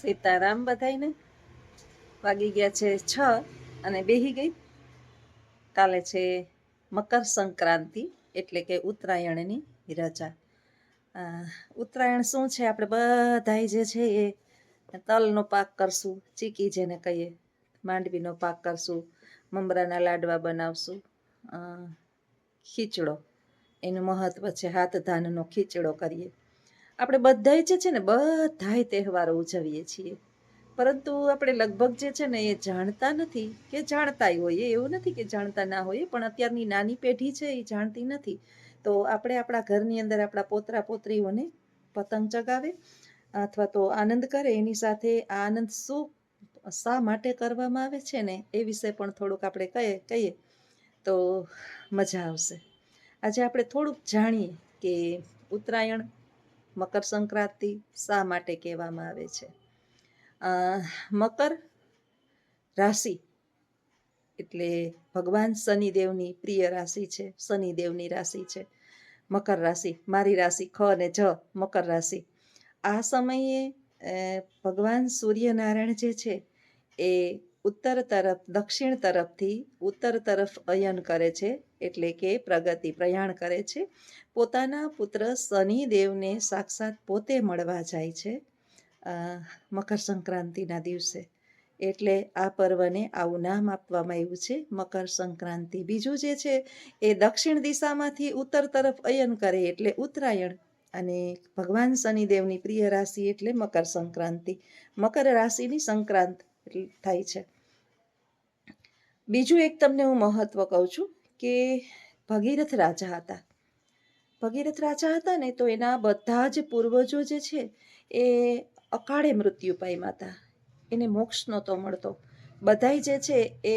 સીતારામ બધાયને. વાગી ગયા છે છ અને બેહી ગઈ. કાલે છે મકર સંક્રાંતિ, એટલે કે ઉત્તરાયણની રજા. ઉત્તરાયણ શું છે? આપણે બધાય જે છે એ તલનો પાક કરશું, ચીકી જેને કહીએ, માંડવીનો પાક કરશું, મમરાના લાડવા બનાવશું ખીચડો. એનું મહત્વ છે હાથ ધાનનો ખીચડો કરીએ. આપણે બધાય જે છે ને, બધાય તહેવારો ઉજવીએ છીએ. પરંતુ આપણે લગભગ જે છે ને, એ જાણતા નથી કે જાણતાય હોઈએ. એવું નથી કે જાણતા ના હોઈએ, પણ અત્યારની નાની પેઢી છે, એ જાણતી નથી. તો આપણે આપણા ઘરની અંદર આપણા પોતરા પોતરીઓને પતંગ ચગાવે અથવા તો આનંદ કરે. એની સાથે આ આનંદ શું, શા માટે કરવામાં આવે છે ને, એ વિશે પણ થોડુંક આપણે કહીએ કહીએ તો મજા આવશે. આજે આપણે થોડુંક જાણીએ કે ઉત્તરાયણ મકર સંક્રાંતિ શા માટે કહેવામાં આવે છે? મકર રાશિ એટલે ભગવાન શનિદેવની પ્રિય રાશિ છે, શનિદેવની રાશિ છે, મકર રાશિ, મારી રાશિ, ખ અને જ, મકર રાશિ. આ સમયે ભગવાન સૂર્યનારાયણ જે છે, એ ઉત્તર તરફ, દક્ષિણ તરફથી ઉત્તર તરફ અયન કરે છે, એટલે કે પ્રગતિ પ્રયાણ કરે છે. પોતાના પુત્ર શનિદેવને સાક્ષાત પોતે મળવા જાય છે મકર સંક્રાંતિના દિવસે. એટલે આ પર્વને આવું નામ આપવામાં આવ્યું છે. મકર સંક્રાંતિ બીજું જે છે, એ દક્ષિણ દિશામાંથી ઉત્તર તરફ અયન કરે એટલે ઉત્તરાયણ. અને ભગવાન શનિદેવની પ્રિય રાશિ એટલે મકર સંક્રાંતિ. મકર રાશિની સંક્રાંત થાય છે. બીજું એક તમને હું મહત્વ કહું છું કે ભગીરથ રાજા હતા. ભગીરથ રાજા હતા ને તો એના બધા જ પૂર્વજો જે છે એ અકાળે મૃત્યુ પામ્યા હતા. એને મોક્ષ નહોતો મળતો. બધાય જે છે એ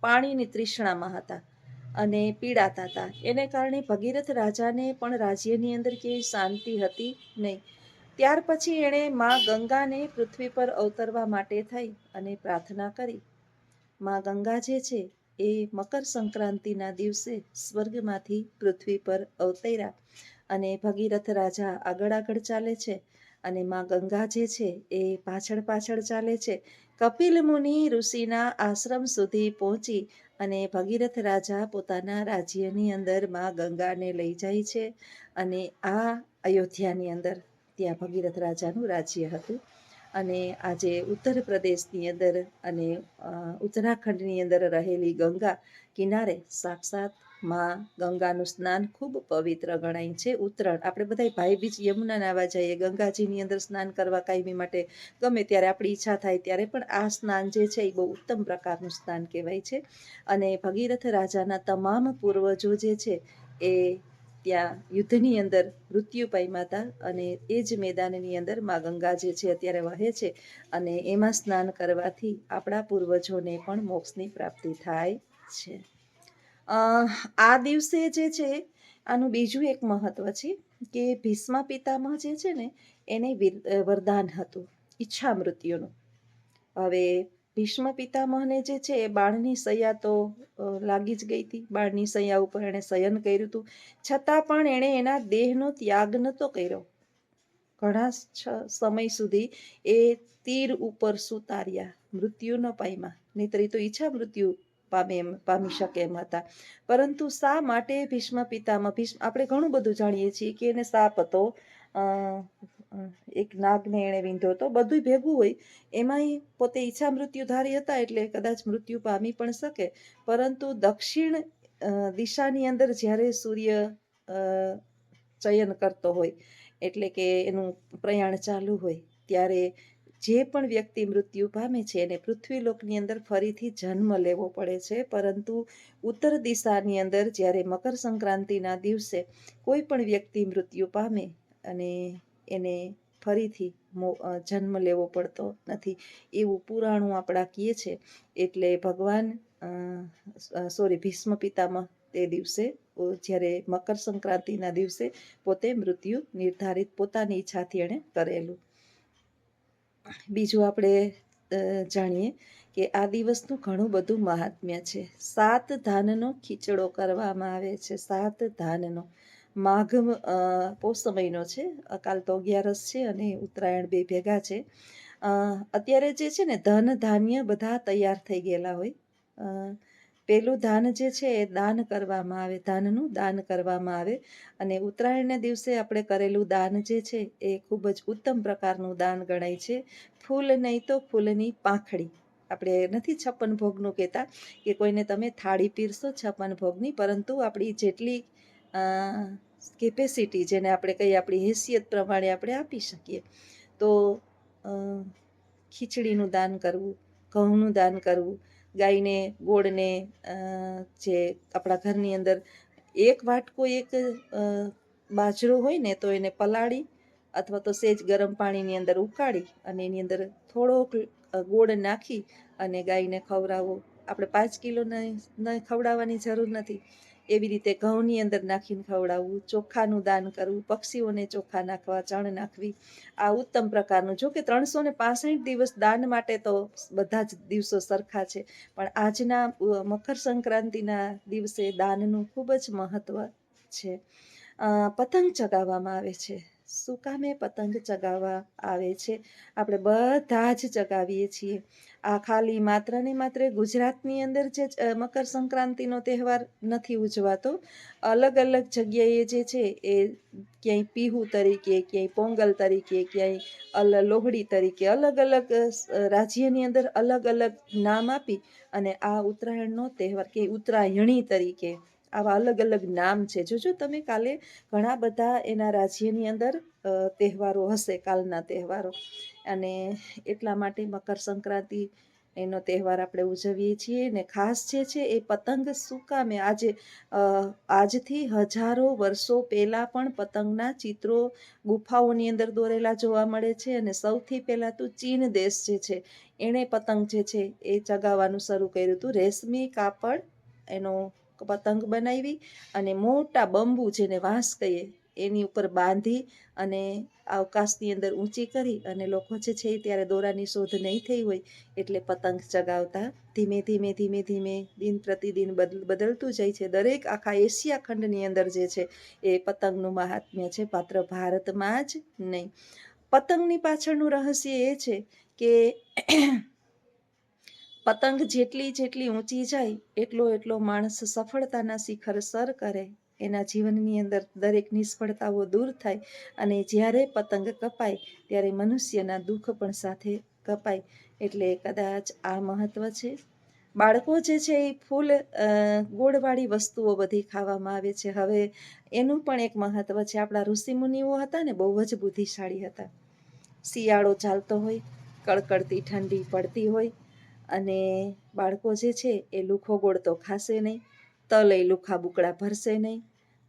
પાણીની તૃષ્ણામાં હતા અને પીડાતા હતા. એને કારણે ભગીરથ રાજાને પણ રાજ્યની અંદર કેવી શાંતિ હતી નહીં. ત્યાર પછી એણે મા ગંગાને પૃથ્વી પર અવતરવા માટે થઈ અને પ્રાર્થના કરી. મા ગંગા જે છે એ મકર સંક્રાંતિના દિવસે સ્વર્ગમાંથી પૃથ્વી પર અવતર્યા અને ભગીરથ રાજા આગળ આગળ ચાલે છે અને મા ગંગા જે છે એ પાછળ પાછળ ચાલે છે. કપિલ મુનિ ઋષિના આશ્રમ સુધી પહોંચી અને ભગીરથ રાજા પોતાના રાજ્યની અંદર મા ગંગાને લઈ જાય છે અને આ અયોધ્યાની અંદર ત્યાં ભગીરથ રાજાનું રાજ્ય હતું. અને આજે ઉત્તર પ્રદેશની અંદર અને ઉત્તરાખંડની અંદર રહેલી ગંગા કિનારે સાક્ષાતમાં ગંગાનું સ્નાન ખૂબ પવિત્ર ગણાય છે. ઉત્તરાયણ, આપણે બધા ભાઈ બીજ યમુના નાવા જઈએ, ગંગાજીની અંદર સ્નાન કરવા કાયમી માટે ગમે ત્યારે આપણી ઈચ્છા થાય ત્યારે પણ આ સ્નાન જે છે એ બહુ ઉત્તમ પ્રકારનું સ્નાન કહેવાય છે. અને ભગીરથ રાજાના તમામ પૂર્વજો જે છે એ ત્યાં યુદ્ધની અંદર મૃત્યુ પામ્યા હતા અને એ જ મેદાનની અંદર મા ગંગા જે છે અત્યારે વહે છે અને એમાં સ્નાન કરવાથી આપણા પૂર્વજોને પણ મોક્ષની પ્રાપ્તિ થાય છે. આ દિવસે જે છે આનું બીજું એક મહત્વ છે કે ભીષ્મ પિતામહ જે છે ને એને વીર- વરદાન હતું ઈચ્છા મૃત્યુનું. હવે ભીષ્મ પિતામહને જે છે એ બાળની સૈયા તો લાગી જ ગઈ હતી. બાળની સૈયા ઉપર એણે શયન કર્યું હતું. છતાં પણ એણે એના દેહનો ત્યાગ નહોતો કર્યો. ઘણા સમય સુધી એ તીર ઉપર સુતાર્યા, મૃત્યુ ન પામ્યા નહીતર તો ઈચ્છા મૃત્યુ પામે એમ, પામી શકે એમ હતા. પરંતુ શા માટે ભીષ્મ પિતામહ ભીષ્મ, આપણે ઘણું બધું જાણીએ છીએ કે એને સાપ હતો. એક નાગને એણે વીંધો હતો. બધું ભેગું હોય. એમાંય પોતે ઈચ્છા મૃત્યુધારી હતા એટલે કદાચ મૃત્યુ પામી પણ શકે. પરંતુ દક્ષિણ દિશાની અંદર જ્યારે સૂર્ય ચયન કરતો હોય, એટલે કે એનું પ્રયાણ ચાલુ હોય, ત્યારે જે પણ વ્યક્તિ મૃત્યુ પામે છે, એને પૃથ્વીલોકની અંદર ફરીથી જન્મ લેવો પડે છે. પરંતુ ઉત્તર દિશાની અંદર જ્યારે મકર સંક્રાંતિના દિવસે કોઈ પણ વ્યક્તિ મૃત્યુ પામે અને એને ફરીથી જન્મ લેવો પડતો નથી. એવું પુરાણું આપણા કહે છે, એટલે ભગવાન સોરી ભીષ્મ પિતામહ તે દિવસે જ્યારે મકર સંક્રાંતિના દિવસે પોતે મૃત્યુ નિર્ધારિત પોતાની ઈચ્છાથી એણે કરેલું. બીજું આપણે જાણીએ કે આ દિવસનું ઘણું બધું મહાત્મ્ય છે. સાત ધાનનો ખીચડો કરવામાં આવે છે. સાત ધાનનો. માઘ પોષ મહિનો છે. અકાલ તો અગિયારસ છે અને ઉત્તરાયણ બે ભેગા છે. અત્યારે જે છે ને ધન ધાન્ય બધા તૈયાર થઈ ગયેલા હોય. પહેલું ધાન જે છે એ દાન કરવામાં આવે, ધાનનું દાન કરવામાં આવે. અને ઉત્તરાયણના દિવસે આપણે કરેલું દાન જે છે એ ખૂબ જ ઉત્તમ પ્રકારનું દાન ગણાય છે. ફૂલ નહીં તો ફૂલની પાંખડી. આપણે નથી છપ્પન ભોગનું કહેતા કે કોઈને તમે થાળી પીરશો છપ્પન ભોગની, પરંતુ આપણી જેટલી કેપેસિટી જેને આપણે કહીએ, આપણી હેસિયત પ્રમાણે આપણે આપી શકીએ. તો ખીચડીનું દાન કરવું, ઘઉંનું દાન કરવું, ગાયને, ગોળને જે આપણા ઘરની અંદર એક વાટકો એક બાજરો હોય ને તો એને પલાળી અથવા તો સેજ ગરમ પાણીની અંદર ઉકાળી અને એની અંદર થોડોક ગોળ નાખી અને ગાયને ખવડાવવો. આપણે પાંચ કિલો ન ખવડાવવાની જરૂર નથી. એવી રીતે ઘઉંની અંદર નાખીને ખવડાવવું, ચોખાનું દાન કરવું, પક્ષીઓને ચોખા નાખવા, ચણ નાખવી, આ ઉત્તમ પ્રકારનું. જો કે ત્રણસો ને દિવસ દાન માટે તો બધા જ દિવસો સરખા છે, પણ આજના મકર સંક્રાંતિના દિવસે દાનનું ખૂબ જ મહત્ત્વ છે. પતંગ ચગાવવામાં આવે છે. શું કામે પતંગ ચગાવવા આવે છે? આપણે બધા જ ચગાવીએ છીએ. આ ખાલી માત્ર ને માત્ર ગુજરાતની અંદર જે મકર સંક્રાંતિનો તહેવાર નથી ઉજવાતો. અલગ અલગ જગ્યાએ જે છે એ ક્યાંય પીહુ તરીકે, ક્યાંય પોંગલ તરીકે, ક્યાંય અલ, લોહડી તરીકે અલગ અલગ રાજ્યની અંદર અલગ અલગ નામ આપી અને આ ઉત્તરાયણનો તહેવાર કે ઉત્તરાયણી તરીકે આવા અલગ અલગ નામ છે. જોજો તમે કાલે ઘણા બધા એના રાજ્યની અંદર તહેવારો હશે, કાલના તહેવારો. અને એટલા માટે મકર સંક્રાંતિ એનો તહેવાર આપણે ઉજવીએ છીએ. ને ખાસ જે છે એ પતંગ શું કામે આજે આજથી હજારો વર્ષો પહેલાં પણ પતંગના ચિત્રો ગુફાઓની અંદર દોરેલા જોવા મળે છે. અને સૌથી પહેલાં તો ચીન દેશ જે છે, એણે પતંગ જે છે એ ચગાવવાનું શરૂ કર્યું હતું. રેશમી કાપડ એનો પતંગ બનાવી અને મોટા બંબુ જેને વાંસ કહીએ, એની ઉપર બાંધી અને અવકાશની અંદર ઊંચી કરી અને લોકો જે છે ત્યારે દોરાની શોધ નહીં થઈ હોય એટલે પતંગ ચગાવતા. ધીમે ધીમે ધીમે ધીમે દિન પ્રતિદિન બદલ બદલતું જાય છે. દરેક આખા એશિયા ખંડની અંદર જે છે એ પતંગનું મહાત્મ્ય છે માત્ર ભારતમાં જ નહીં. પતંગની પાછળનું રહસ્ય એ છે કે પતંગ જેટલી જેટલી ઊંચી જાય, એટલો એટલો માણસ સફળતાના શિખર સર કરે. એના જીવનની અંદર દરેક નિષ્ફળતાઓ દૂર થાય અને જ્યારે પતંગ કપાય, ત્યારે મનુષ્યના દુઃખ પણ સાથે કપાય. એટલે કદાચ આ મહત્ત્વ છે. બાળકો જે છે એ ફૂલ ગોળવાળી વસ્તુઓ બધી ખાવામાં આવે છે. હવે એનું પણ એક મહત્ત્વ છે. આપણા ઋષિમુનિઓ હતા ને, બહુ જ બુદ્ધિશાળી હતા. શિયાળો ચાલતો હોય, કડકડતી ઠંડી પડતી હોય અને બાળકો જે છે એ લુખો ગોળ તો ખાશે નહીં, તલય લુખા બુકડા ભરશે નહીં.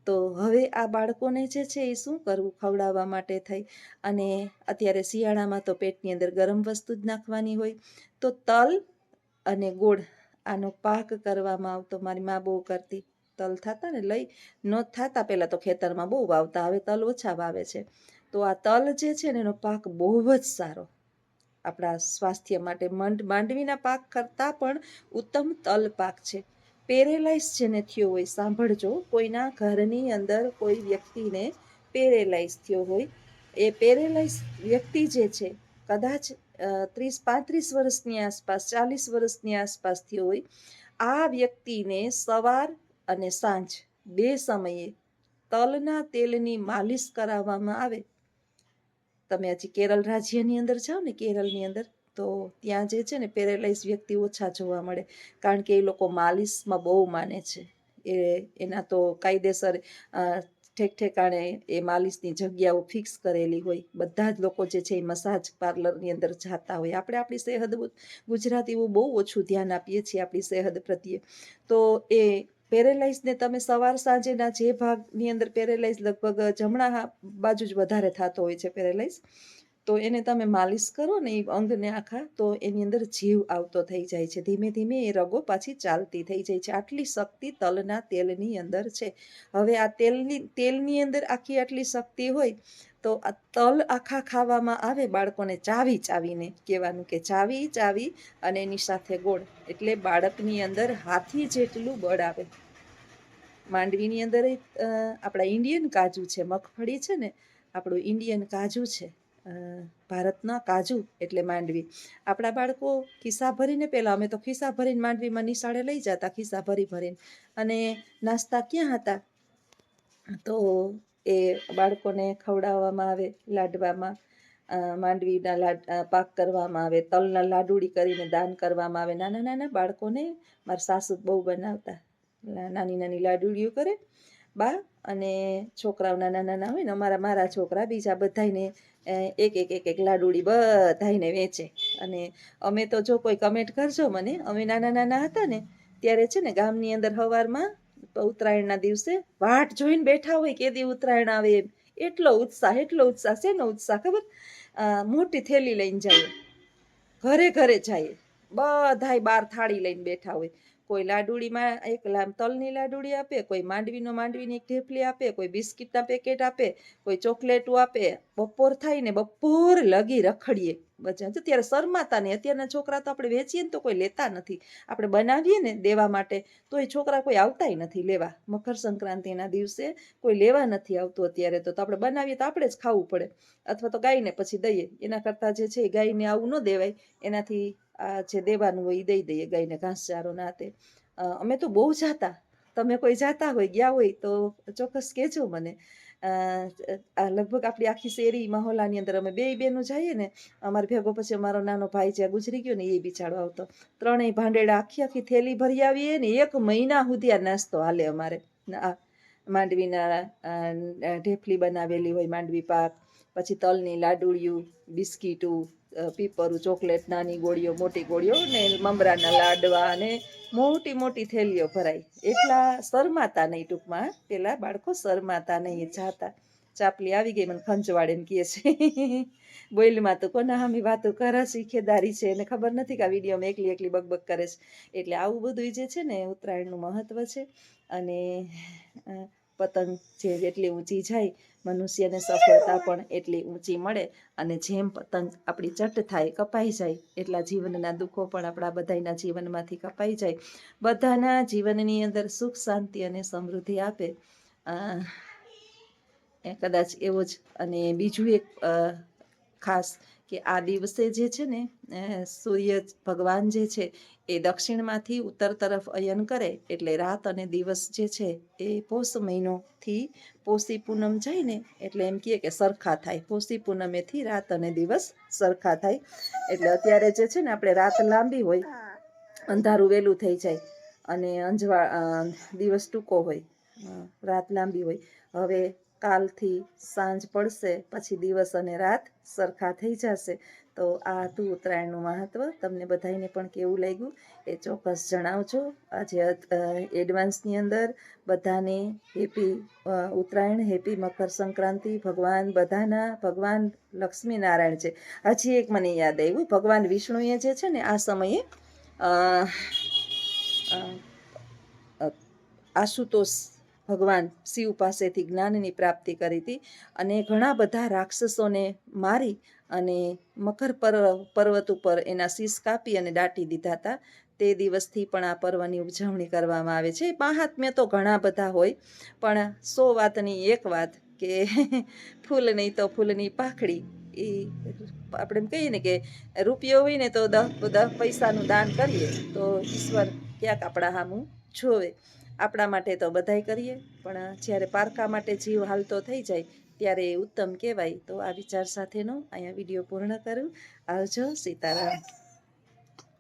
તો હવે આ બાળકોને જે છે એ શું કરવું ખવડાવવા માટે થઈ? અને અત્યારે શિયાળામાં તો પેટની અંદર ગરમ વસ્તુ જ નાખવાની હોય. તો તલ અને ગોળ આનો પાક કરવામાં આવતો, મારી મા બહુ કરતી. તલ થતા ને લઈ ન થતા પહેલાં તો ખેતરમાં બહુ વાવતા, હવે તલ ઓછા વાવે છે. તો આ તલ જે છે ને એનો પાક બહુ જ સારો. આપણા સ્વાસ્થ્ય માટે મંડ, માંડવીના પાક કરતાં પણ ઉત્તમ તલ પાક છે. પેરેલાઇઝ જેને થયો હોય, સાંભળજો. કોઈના ઘરની અંદર કોઈ વ્યક્તિને પેરેલાઇઝ થયો હોય, એ પેરેલાઇઝ વ્યક્તિ જે છે, કદાચ ત્રીસ, પાંત્રીસ વર્ષની આસપાસ, ચાલીસ વર્ષની આસપાસ થયો હોય, આ વ્યક્તિને સવાર અને સાંજ બે સમયે તલના તેલની માલિશ કરાવવામાં આવે. તમે હજી કેરળ રાજ્યની અંદર જાઓ ને, કેરળની અંદર, તો ત્યાં જે છે ને પેરેલાઇઝ વ્યક્તિ ઓછા જોવા મળે. કારણ કે એ લોકો માલિશમાં બહુ માને છે. એ, એના તો કાયદેસર ઠેક ઠેકાણે એ માલિશની જગ્યાઓ ફિક્સ કરેલી હોય. બધા જ લોકો જે છે એ મસાજ પાર્લરની અંદર જતા હોય. આપણે આપણી સેહત ગુજરાતીઓ બહુ ઓછું ધ્યાન આપીએ છીએ આપણી સેહદ પ્રત્યે. તો એ પેરેલાઇઝને તમે સવાર સાંજેના જે ભાગની અંદર પેરેલાઇઝ લગભગ જમણા બાજુ જ વધારે થતો હોય છે પેરેલાઇઝ તો એને તમે માલિશ કરો ને એ અંગને આખા, તો એની અંદર જીવ આવતો થઈ જાય છે. ધીમે ધીમે એ રગો પાછી ચાલતી થઈ જાય છે. આટલી શક્તિ તલના તેલની અંદર છે. હવે આ તેલની તેલની અંદર આખી આટલી શક્તિ હોય તો આ તલ આખા ખાવામાં આવે બાળકોને ચાવી ચાવીને, કહેવાનું કે ચાવી ચાવી અને એની સાથે ગોળ. એટલે બાળકની અંદર હાથી જેટલું બળ આવે. માંડવીની અંદર આપણા ઇન્ડિયન કાજુ છે, મગફળી છે ને, આપણું ઇન્ડિયન કાજુ છે ભારતના કાજુ એટલે માંડવી. આપણા બાળકો ખિસ્સા ભરીને, પહેલાં અમે તો ખિસ્સા ભરીને માંડવીમાં નિશાળે લઈ જતા, ખિસ્સા ભરી ભરીને. અને નાસ્તા ક્યાં હતા? તો એ બાળકોને ખવડાવવામાં આવે, લાડવામાં માંડવીના લાડ પાક કરવામાં આવે, તલના લાડુડી કરીને દાન કરવામાં આવે. નાના નાના બાળકોને મારા સાસુ બહુ બનાવતા. નાની નાની લાડુડીઓ કરે. બા અને છોકરાઓ નાના નાના હોય ને અમારા મારા છોકરા બીજા બધાને એક એક એક એક લાડુડી બધાને વેચે. અને અમે તો જો કોઈ કમેન્ટ કરજો મને, અમે નાના નાના હતા ને, ત્યારે છે ને ગામની અંદર સવારમાં ઉત્તરાયણના દિવસે વાટ જોઈને બેઠા હોય કે દી ઉત્તરાયણ આવે એમ. એટલો ઉત્સાહ એટલો ઉત્સાહ. છે ને ઉત્સાહ ખબર? મોટી થેલી લઈને જઈએ. ઘરે ઘરે જઈએ. બધાય બાર થાળી લઈને બેઠા હોય. કોઈ લાડુડીમાં એક તલની લાડુડી આપે, કોઈ માંડવીનો માંડવીની એક ઢેફલી આપે, કોઈ બિસ્કિટના પેકેટ આપે, કોઈ ચોકલેટો આપે. બપોર થાય ને બપોર લગી રખડીએ બધા. અત્યારે ત્યારે શરમાતા નહીં અત્યારના છોકરા તો આપણે વેચીએ ને તો કોઈ લેતા નથી. આપણે બનાવીએ ને દેવા માટે તો એ છોકરા કોઈ આવતાય નથી લેવા. મકર સંક્રાંતિના દિવસે કોઈ લેવા નથી આવતું અત્યારે તો આપણે બનાવીએ તો આપણે જ ખાવું પડે. અથવા તો ગાયને પછી દઈએ. એના કરતાં જે છે એ ગાયને આવું ન દેવાય. એનાથી આ જે દેવાનું હોય એ દઈ દઈએ ગાયને ઘાસચારો ના તે અમે તો બહુ જાતા. તમે કોઈ જાતા હોય, ગયા હોય, તો ચોક્કસ કહેજો મને. લગભગ આપણી આખી શેરી મહોલ્લાની અંદર અમે બે બહેનો જઈએ ને, અમારે ભેગો પછી અમારો નાનો ભાઈ જ્યાં ગુજરી ગયો ને એ બિચારો આવતો. ત્રણેય ભાંડેડા આખી આખી થેલી ભરી આવીએ ને, એક મહિના સુધી આ નાસ્તો હાલે અમારે. માંડવીના ઢેફલી બનાવેલી હોય, માંડવી પાક, પછી તલની લાડુળિયું બિસ્કીટું પીપરું ચોકલેટ, નાની ગોળીઓ, મોટી ગોળીઓ ને મમરાના લાડવા અને મોટી મોટી થેલીઓ ભરાય. એટલા શરમાતા નહીં ટૂંકમાં. પેલા બાળકો શરમાતા નહીં, જાતા. ચાપલી આવી ગઈ, મને ખંચવાડે એમ કહે છે. બોઈલમાં તો કોના હામી વાતો કરે છે ખેદારી છે, એને ખબર નથી કે આ વિડીયોમાં એકલી એકલી બકબક કરે છે. એટલે આવું બધું જે છે ને ઉત્તરાયણનું મહત્ત્વ છે. અને પતંગ જે જેટલી ઊંચી જાય, મનુષ્યને સફળતા પણ એટલી ઊંચી મળે અને જેમ પતંગ આપણી ચટ થાય, કપાઈ જાય, એટલા જીવનના દુઃખો પણ આપણા બધાના જીવનમાંથી કપાઈ જાય. બધાના જીવનની અંદર સુખ, શાંતિ અને સમૃદ્ધિ આપે. કદાચ એવો જ અને બીજું એક ખાસ કે આ દિવસે જે છે ને સૂર્ય ભગવાન જે છે એ દક્ષિણમાંથી ઉત્તર તરફ અયન કરે એટલે રાત અને દિવસ જે છે એ પોષ મહિનોથી પોષી પૂનમ જાય ને એટલે એમ કહે કે સરખા થાય. પોષી પૂનમેથી રાત અને દિવસ સરખા થાય. એટલે અત્યારે જે છે ને આપણે રાત લાંબી હોય, અંધારું વહેલું થઈ જાય અને અંજવા દિવસ ટૂંકો હોય રાત લાંબી હોય. હવે કાલથી સાંજ પડશે, પછી દિવસ અને રાત સરખા થઈ જશે. તો આ હતું ઉત્તરાયણનું મહત્ત્વ તમને બધાને પણ કેવું લાગ્યું એ ચોક્કસ જણાવજો. આજે એડવાન્સની અંદર બધાને હેપી ઉત્તરાયણ, હેપી મકર સંક્રાંતિ. ભગવાન બધાના, ભગવાન લક્ષ્મીનારાયણ છે. હજી એક મને યાદ આવ્યું, ભગવાન વિષ્ણુએ જે છે ને આ સમયે આશુતોષ ભગવાન શિવ પાસેથી જ્ઞાનની પ્રાપ્તિ કરી હતી અને ઘણા બધા રાક્ષસોને મારી અને મકર પર્વ પર્વત ઉપર એના શીશ કાપી અને દાટી દીધા હતા. તે દિવસથી પણ આ પર્વની ઉજવણી કરવામાં આવે છે. મહાત્મ્ય તો ઘણા બધા હોય, પણ સો વાતની એક વાત કે ફૂલ નહીં તો ફૂલની પાખડી. એ આપણે એમ કહીએ ને કે રૂપિયો હોય ને તો દસ દસ પૈસાનું દાન કરીએ તો ઈશ્વર ક્યાંક આપણા સામું જોવે. આપણા માટે તો બધાય કરીએ, પણ જ્યારે પારકા માટે જીવ હાલતો થઈ જાય, ત્યારે ઉત્તમ કહેવાય. તો આ વિચાર સાથેનો અહીંયા વીડિયો પૂર્ણ કરું. આવજો સીતારામ.